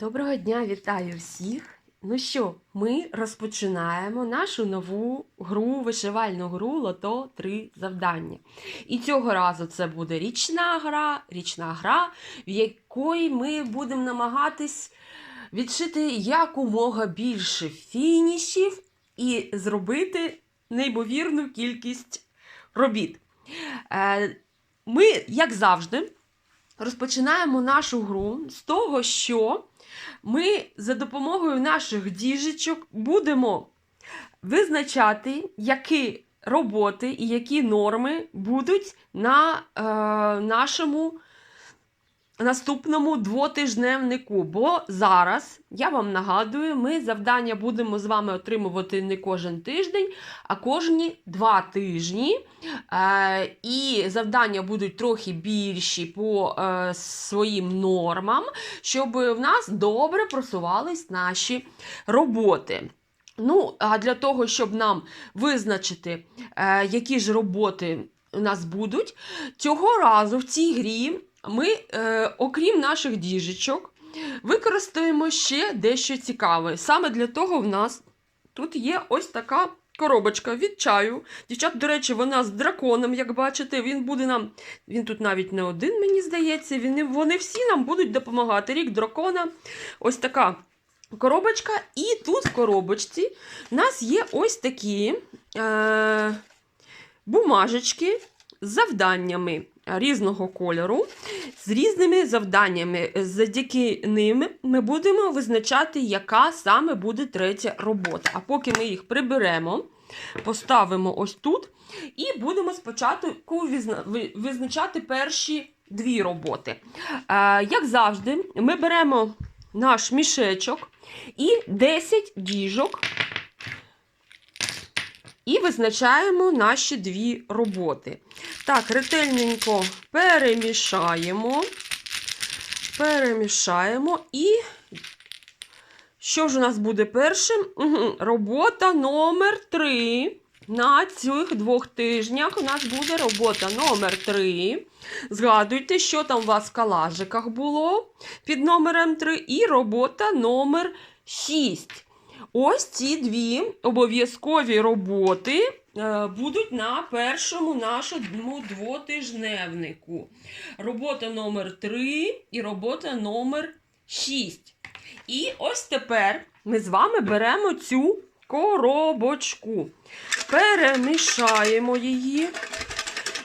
Доброго дня, вітаю всіх! Ну що, ми розпочинаємо нашу нову гру, вишивальну гру Лото 3 завдання. І цього разу це буде річна гра, річна гра, в якої ми будемо намагатись відшити якомога більше фінішів і зробити неймовірну кількість робіт. Е, Ми, як завжди, розпочинаємо нашу гру з того, що ми за допомогою наших діжечок будемо визначати, які роботи і які норми будуть на е, нашому наступному двотижневнику. Бо зараз, я вам нагадую, ми завдання будемо з вами отримувати не кожен тиждень, а кожні два тижні. Е, і завдання будуть трохи більші по е, своїм нормам, щоб в нас добре просувались наші роботи. Ну, а для того, щоб нам визначити, е, які ж роботи у нас будуть, цього разу в цій грі ми, е, окрім наших діжечок, використаємо ще дещо цікаве. Саме для того в нас тут є ось така коробочка від чаю. Дівчат, до речі, вона з драконом, як бачите, він буде нам. Він тут навіть не один, мені здається. Він, вони всі нам будуть допомагати. Рік дракона. Ось така коробочка. І тут в коробочці у нас є ось такі е, бумажечки з завданнями різного кольору, з різними завданнями. Завдяки ним ми будемо визначати, яка саме буде третя робота. А поки ми їх приберемо, поставимо ось тут і будемо спочатку визначати перші дві роботи. Е, Як завжди, ми беремо наш мішечок і 10 діжок. І визначаємо наші дві роботи. Так, ретельненько перемішаємо. Перемішаємо. І що ж у нас буде першим? Робота номер 3. На цих двох тижнях у нас буде робота номер 3. Згадуйте, що там у вас в калажиках було під номером 3. І робота номер 6. Ось ці дві обов'язкові роботи е, будуть на першому нашому двотижневнику. Робота номер 3 і робота номер 6. І ось тепер ми з вами беремо цю коробочку, перемішаємо її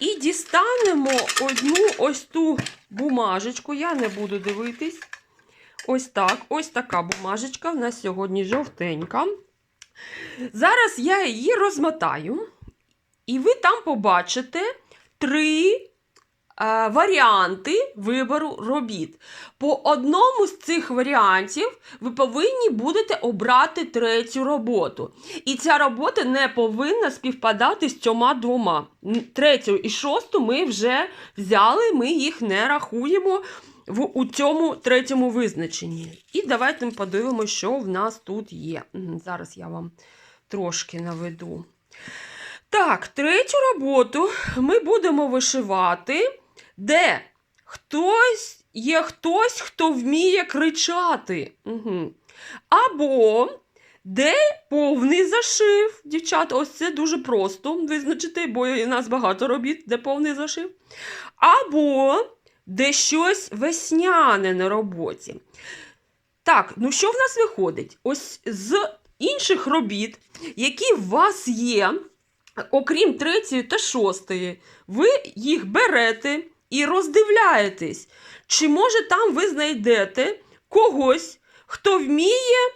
і дістанемо одну ось ту бумажечку. Я не буду дивитись. Ось так, ось така бумажечка в нас сьогодні жовтенька. Зараз я її розмотаю, і ви там побачите три е, варіанти вибору робіт. По одному з цих варіантів ви повинні будете обрати третю роботу. І ця робота не повинна співпадати з цьома двома. Третю і шосту ми вже взяли, ми їх не рахуємо в, у цьому третьому визначенні. І давайте ми подивимося, що в нас тут є. Зараз я вам трошки наведу. Так, третю роботу ми будемо вишивати, де хтось є хтось, хто вміє кричати. Угу. Або де повний зашив. Дівчата, ось це дуже просто визначити, бо у нас багато робіт, де повний зашив. Або де щось весняне на роботі. Так, ну що в нас виходить? Ось з інших робіт, які в вас є, окрім третьої та шостої, ви їх берете і роздивляєтесь, чи може там ви знайдете когось, хто вміє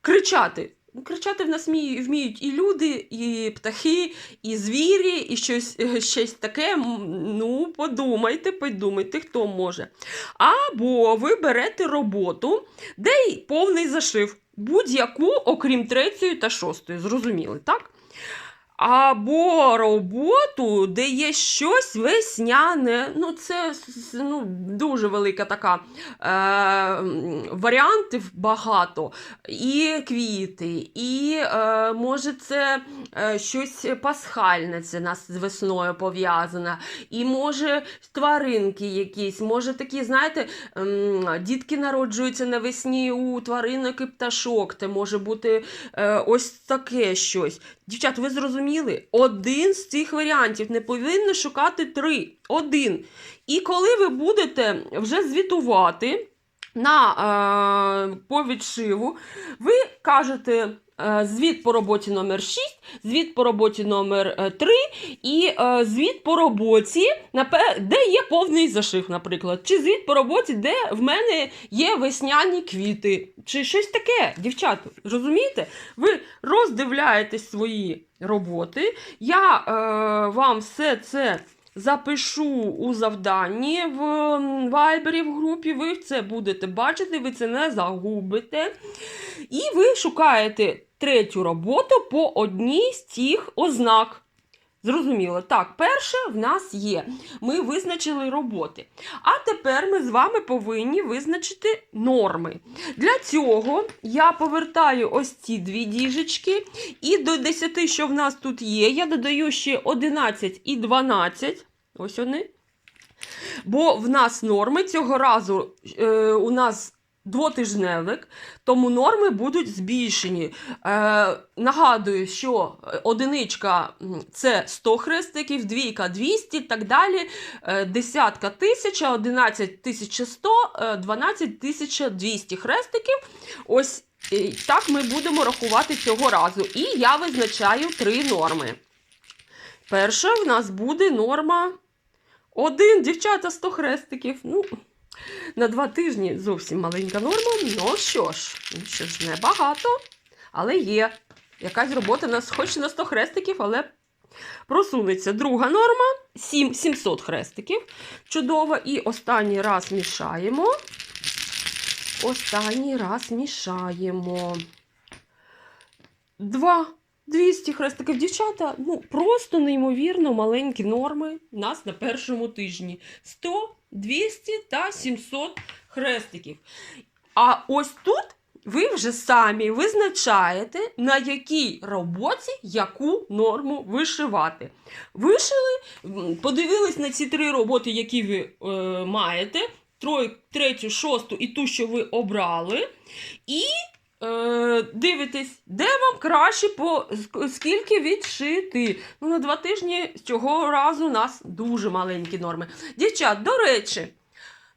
кричати. Ну, Кричати в нас вміють, і люди, і птахи, і звірі, і щось, е, щось таке. Ну, подумайте, подумайте, хто може. Або ви берете роботу, де й повний зашив. Будь-яку, окрім третьої та шостої. Зрозуміли, так? Або роботу, де є щось весняне. Ну, це ну, дуже велика така е, варіантів багато. І квіти, і е, може це е, щось пасхальне, це нас з весною пов'язане. І може тваринки якісь, може такі, знаєте, ем, дітки народжуються навесні у тваринок і пташок. Це може бути е, ось таке щось. Дівчат, ви зрозуміли? Один з цих варіантів не повинно шукати три. Один. І коли ви будете вже звітувати на е, по ви кажете. Е, Звіт по роботі номер 6, звіт по роботі номер 3 і е, звіт по роботі, де є повний зашив, наприклад. Чи звіт по роботі, де в мене є весняні квіти, чи щось таке, дівчата, розумієте? Ви роздивляєтесь свої роботи. Я е, вам все це запишу у завданні в Вайбері в групі. Ви це будете бачити, ви це не загубите. І ви шукаєте третю роботу по одній з цих ознак. Зрозуміло, так, перше в нас є. Ми визначили роботи. А тепер ми з вами повинні визначити норми. Для цього я повертаю ось ці дві діжечки, і до 10, що в нас тут є, я додаю ще 11 і 12. Ось вони. Бо в нас норми цього разу е, у нас двотижневик, тому норми будуть збільшені. Е, нагадую, що одиничка це 100 хрестиків, двійка 200 і так далі. Е, десятка 1000, 11 1100, е, 12 1200 хрестиків. Ось е, так ми будемо рахувати цього разу. І я визначаю три норми. Перша в нас буде норма 1, дівчата, 100 хрестиків. Ну, на два тижні зовсім маленька норма. Ну що ж, ну що ж, небагато, але є. Якась робота у нас хоч на 100 хрестиків, але просунеться. Друга норма 7, 700 хрестиків. Чудово. І останній раз мішаємо. Останній раз мішаємо. Два. 200 хрестиків дівчата, ну просто неймовірно маленькі норми у нас на першому тижні. 100, 200 та 700 хрестиків. А ось тут ви вже самі визначаєте, на якій роботі яку норму вишивати. Вишили, подивились на ці три роботи, які ви е, маєте. Трой, третю, шосту і ту, що ви обрали. І е, дивитесь, де вам краще по скільки відшити. Ну, на два тижні цього разу у нас дуже маленькі норми. Дівчат, до речі,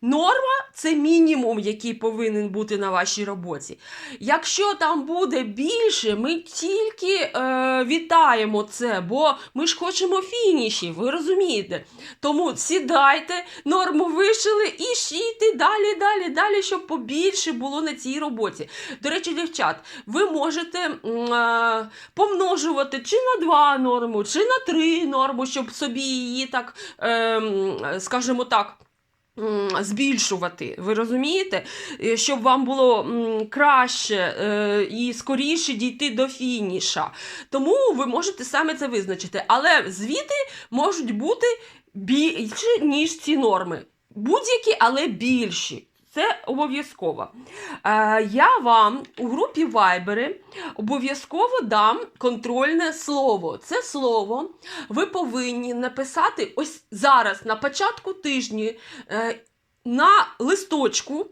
норма це мінімум, який повинен бути на вашій роботі. Якщо там буде більше, ми тільки е, вітаємо це, бо ми ж хочемо фініші, ви розумієте. Тому сідайте, норму вишили і шійте далі, далі, далі, щоб побільше було на цій роботі. До речі, дівчат, ви можете е, помножувати чи на два норму, чи на три норму, щоб собі її так, е, скажімо так. Збільшувати, ви розумієте? Е, Щоб вам було краще е, і скоріше дійти до фініша. Тому ви можете саме це визначити. Але звіти можуть бути більші, ніж ці норми. Будь-які, але більші. Це обов'язково. Е, я вам у групі Viber обов'язково дам контрольне слово. Це слово ви повинні написати ось зараз, на початку тижні, е, на листочку,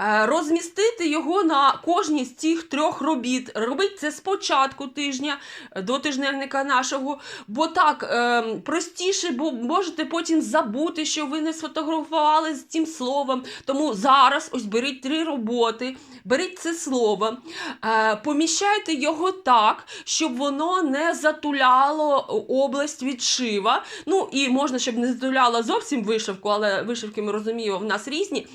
е, розмістити його на кожній з цих трьох робіт. Робіть це з початку тижня е, до тижневника нашого, бо так е, простіше, бо можете потім забути, що ви не сфотографували з цим словом. Тому зараз ось беріть три роботи, беріть це слово, поміщайте його так, щоб воно не затуляло область відшива. Ну і можна, щоб не затуляло зовсім вишивку, але вишивки ми розуміємо, в нас різні.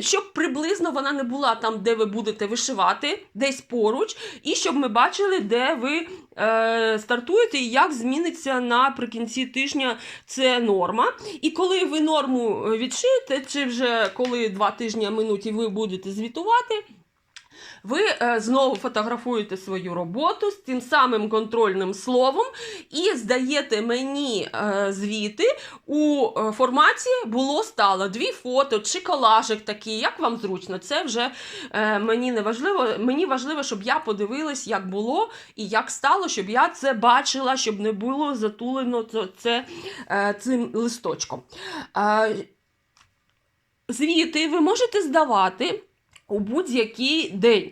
Щоб приблизно вона не була там, де ви будете вишивати, десь поруч, і щоб ми бачили, де ви е, стартуєте і як зміниться наприкінці тижня це норма. І коли ви норму е, відшиєте, чи вже коли два тижні минуть і ви будете звітувати. Ви е, знову фотографуєте свою роботу з тим самим контрольним словом і здаєте мені е, звіти у е, форматі було стало дві фото чи колажик такий, як вам зручно. Це вже мені не важливо. Мені важливо, щоб я подивилась, як було і як стало, щоб я це бачила, щоб не було затулено це, цим листочком. Звіти ви можете здавати у будь-який день.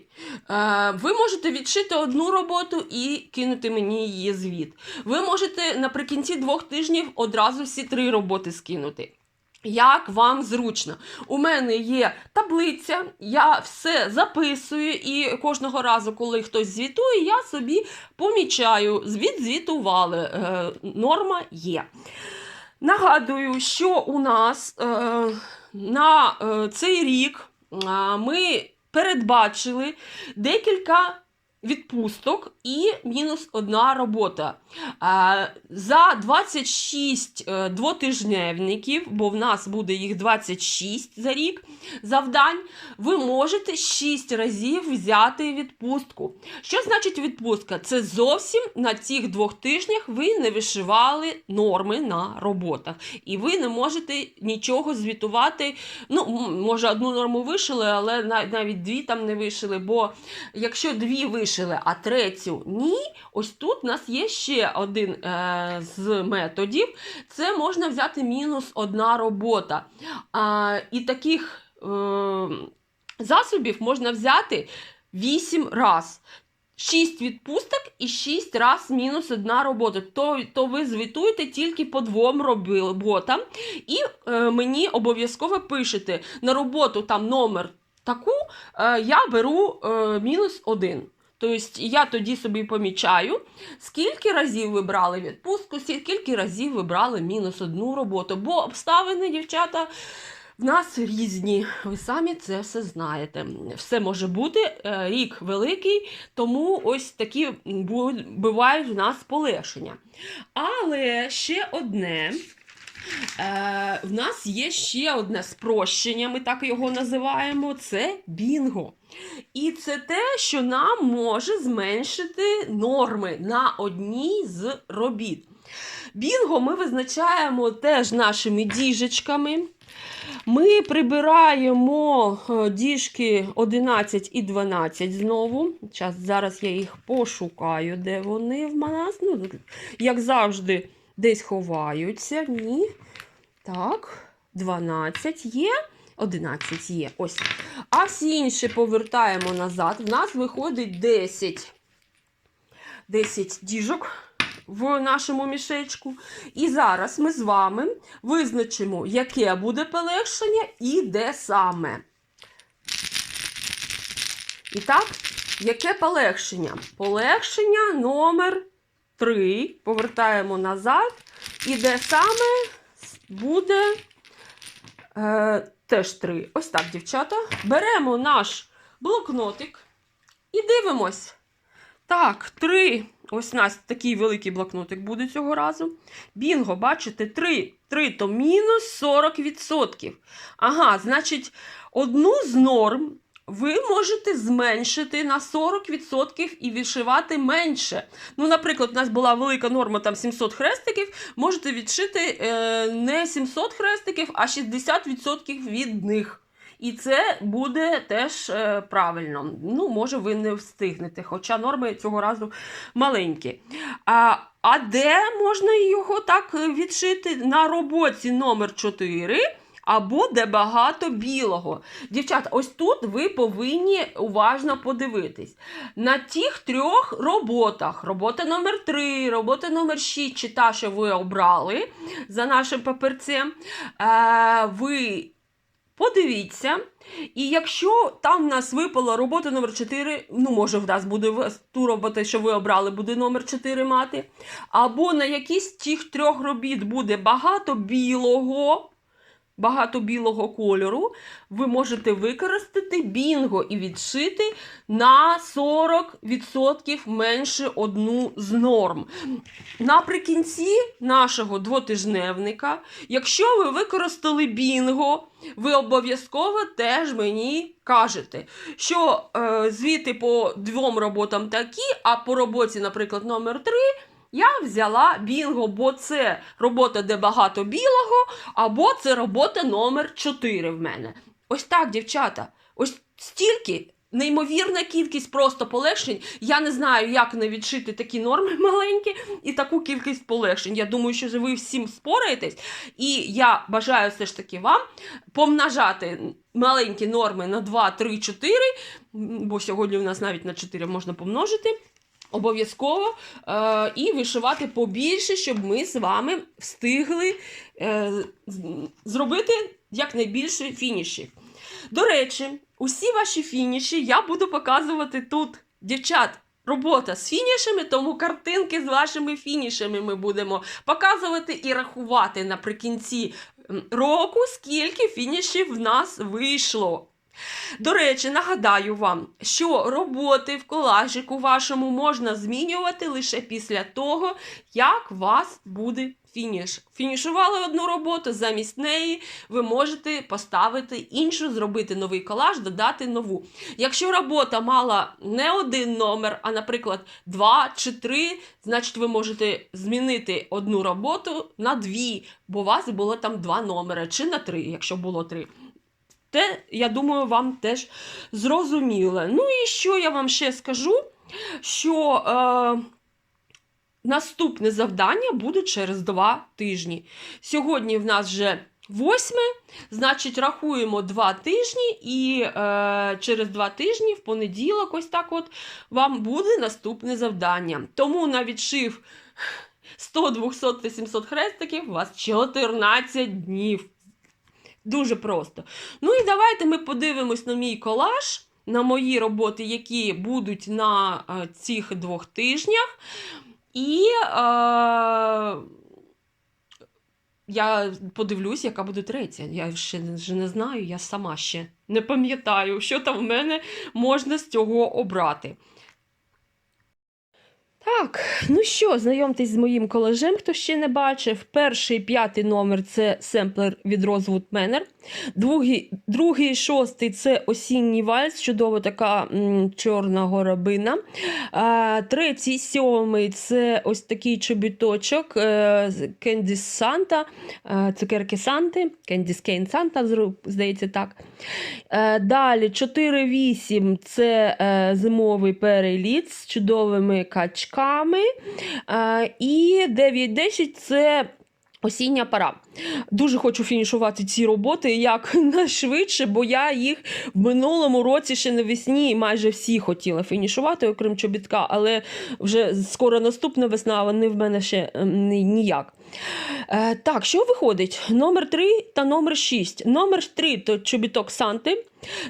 Е, Ви можете відшити одну роботу і кинути мені її звіт. Ви можете наприкінці двох тижнів одразу всі три роботи скинути. Як вам зручно. У мене є таблиця, я все записую, і кожного разу, коли хтось звітує, я собі помічаю, звіт звітували, е, норма є. Нагадую, що у нас е, на цей рік ми передбачили декілька відпусток і мінус одна робота. За 26 е, двотижневників, бо в нас буде їх 26 за рік завдань, ви можете 6 разів взяти відпустку. Що значить відпустка? Це зовсім на цих двох тижнях ви не вишивали норми на роботах. І ви не можете нічого звітувати. Ну, може, одну норму вишили, але навіть дві там не вишили. Бо якщо дві вишили, а третю ні, ось тут у нас є ще один е, з методів. Це можна взяти мінус одна робота. А, і таких е, засобів можна взяти 8 раз. 6 відпусток і 6 раз мінус одна робота. То, то ви звітуєте тільки по двом роботам. І е, мені обов'язково пишете на роботу там номер таку, е, я беру е, мінус один. Тобто я тоді собі помічаю, скільки разів ви брали відпустку, скільки разів ви брали мінус одну роботу. Бо обставини, дівчата, в нас різні. Ви самі це все знаєте. Все може бути, е, рік великий, тому ось такі бувають в нас полегшення. Але ще одне. Е, в нас є ще одне спрощення, ми так його називаємо. Це бінго. І це те, що нам може зменшити норми на одній з робіт. Бінго ми визначаємо теж нашими діжечками. Ми прибираємо е, діжки 11 і 12 знову. Зараз, зараз я їх пошукаю, де вони в нас. Ну, як завжди, десь ховаються. Ні. Так, 12 є. 11 є. Ось. А всі інші повертаємо назад. В нас виходить 10, 10 діжок в нашому мішечку. І зараз ми з вами визначимо, яке буде полегшення і де саме. І так, яке полегшення? Полегшення номер 3. Повертаємо назад. І де саме буде е, теж 3. Ось так, дівчата. Беремо наш блокнотик і дивимось. Так, 3. Ось у нас такий великий блокнотик буде цього разу. Бінго, бачите, 3. 3 то мінус 40%. Ага, значить, одну з норм ви можете зменшити на 40% і відшивати менше. Ну, наприклад, у нас була велика норма там 700 хрестиків, можете відшити е, не 700 хрестиків, а 60% від них. І це буде теж е, правильно. Ну, може, ви не встигнете, хоча норми цього разу маленькі. А, а де можна його так е, відшити? На роботі номер 4 або де багато білого. Дівчата, ось тут ви повинні уважно подивитись. На тих трьох роботах: робота номер 3, робота номер 6, чи та, що ви обрали за нашим папірцем, е, ви подивіться. І якщо там в нас випала робота номер 4, ну, може, в нас буде ту роботу, що ви обрали, буде номер 4 мати. Або на якійсь тих трьох робіт буде багато білого, багато білого кольору, ви можете використати бінго і відшити на 40% менше одну з норм. Наприкінці нашого двотижневника, якщо ви використали бінго, ви обов'язково теж мені кажете, що е, звіти по двом роботам такі, а по роботі, наприклад, номер 3 я взяла бінго, бо це робота, де багато білого, або це робота номер 4 в мене. Ось так, дівчата. Ось стільки. Неймовірна кількість просто полегшень. Я не знаю, як не відшити такі норми маленькі і таку кількість полегшень. Я думаю, що ви всім спораєтесь. І я бажаю все ж таки вам помножати маленькі норми на 2, 3, 4, бо сьогодні у нас навіть на 4 можна помножити. Обов'язково е, і вишивати побільше, щоб ми з вами встигли е, зробити якнайбільше фінішів. До речі, усі ваші фініші я буду показувати тут. Дівчат, робота з фінішами, тому картинки з вашими фінішами ми будемо показувати і рахувати наприкінці року, скільки фінішів в нас вийшло. До речі, нагадаю вам, що роботи в колажику вашому можна змінювати лише після того, як вас буде фініш. Фінішували одну роботу, замість неї ви можете поставити іншу, зробити новий колаж, додати нову. Якщо робота мала не один номер, а, наприклад, два чи три, значить ви можете змінити одну роботу на дві, бо у вас було там два номери, чи на три, якщо було три. Те, я думаю, вам теж зрозуміло. Ну і що я вам ще скажу? Що е, наступне завдання буде через два тижні. Сьогодні в нас вже восьме, значить, рахуємо два тижні, і е, через два тижні, в понеділок, ось так от, вам буде наступне завдання. Тому на відшив 100, 200 та 700 хрестиків у вас 14 днів. Дуже просто. Ну і давайте ми подивимось на мій колаж, на мої роботи, які будуть на е, цих двох тижнях. І е, я подивлюсь, яка буде третя. Я ще вже не знаю, я сама ще не пам'ятаю, що там в мене можна з цього обрати. Так, ну що, знайомтесь з моїм колажем, хто ще не бачив. Перший п'ятий номер це семплер від Rosewood Manor. Другий, другий шостий це осінній вальс, чудова така м, чорна горобина. А, третій, сьомий це ось такий чобіточок е, Candy Santa, е, цукерки Санти, Cane Santa, зру- здається так. Е, Далі 4-8 це е, зимовий переліт з чудовими качками. Е, І 9-10 це осіння пора. Дуже хочу фінішувати ці роботи як найшвидше, бо я їх в минулому році ще навесні майже всі хотіла фінішувати, окрім чобітка, але вже скоро наступна весна, вони в мене ще ем, ні- ніяк. Е, так, що виходить? Номер 3 та номер 6. Номер 3 то чобіток Санти.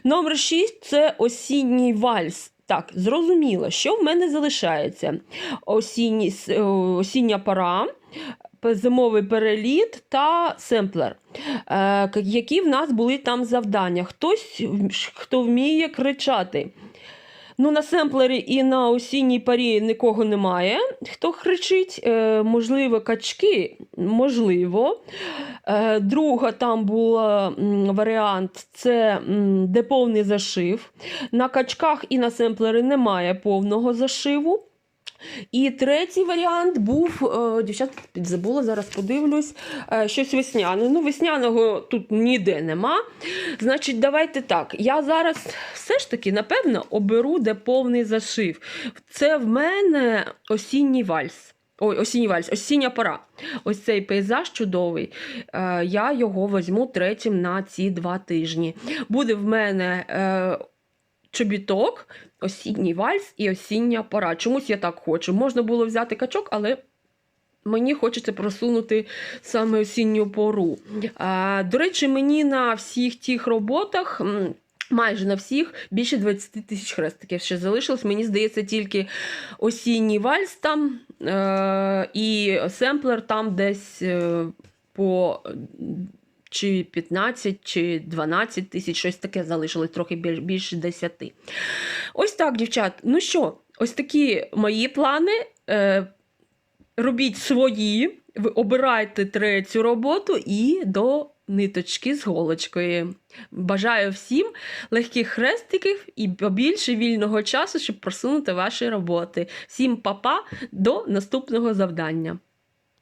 Номер 6 це осінній вальс. Так, зрозуміло, що в мене залишається? Осінній, с- о, осіння пора, зимовий переліт та семплер. Е, які в нас були там завдання? Хтось, хто вміє кричати. Ну, на семплері і на осінній парі нікого немає. Хто кричить? Е, можливо, качки, можливо. Е, друга там була варіант це де повний зашив. На качках і на семплері немає повного зашиву. І третій варіант був, е, дівчат, підзабула, зараз подивлюсь, е, щось весняне. Ну, весняного тут ніде нема. Значить, давайте так. Я зараз все ж таки, напевно, оберу, де повний зашив. Це в мене осінній вальс. Ой, осінній вальс, осіння пора. Ось цей пейзаж чудовий. Е, я його візьму третім на ці два тижні. Буде в мене чобіток, осінній вальс і осіння пора. Чомусь я так хочу. Можна було взяти качок, але мені хочеться просунути саме осінню пору. А, до речі, мені на всіх тих роботах. Майже на всіх більше 20 тисяч хрестиків ще залишилось. Мені здається, тільки осінній вальс там е- і семплер там десь е- по чи 15, чи 12 тисяч, щось таке залишилось, трохи більше 10. Ось так, дівчат. Ну що, ось такі мої плани. Е, робіть свої, ви обирайте третю роботу і до ниточки з голочкою. Бажаю всім легких хрестиків і побільше вільного часу, щоб просунути ваші роботи. Всім па-па, до наступного завдання.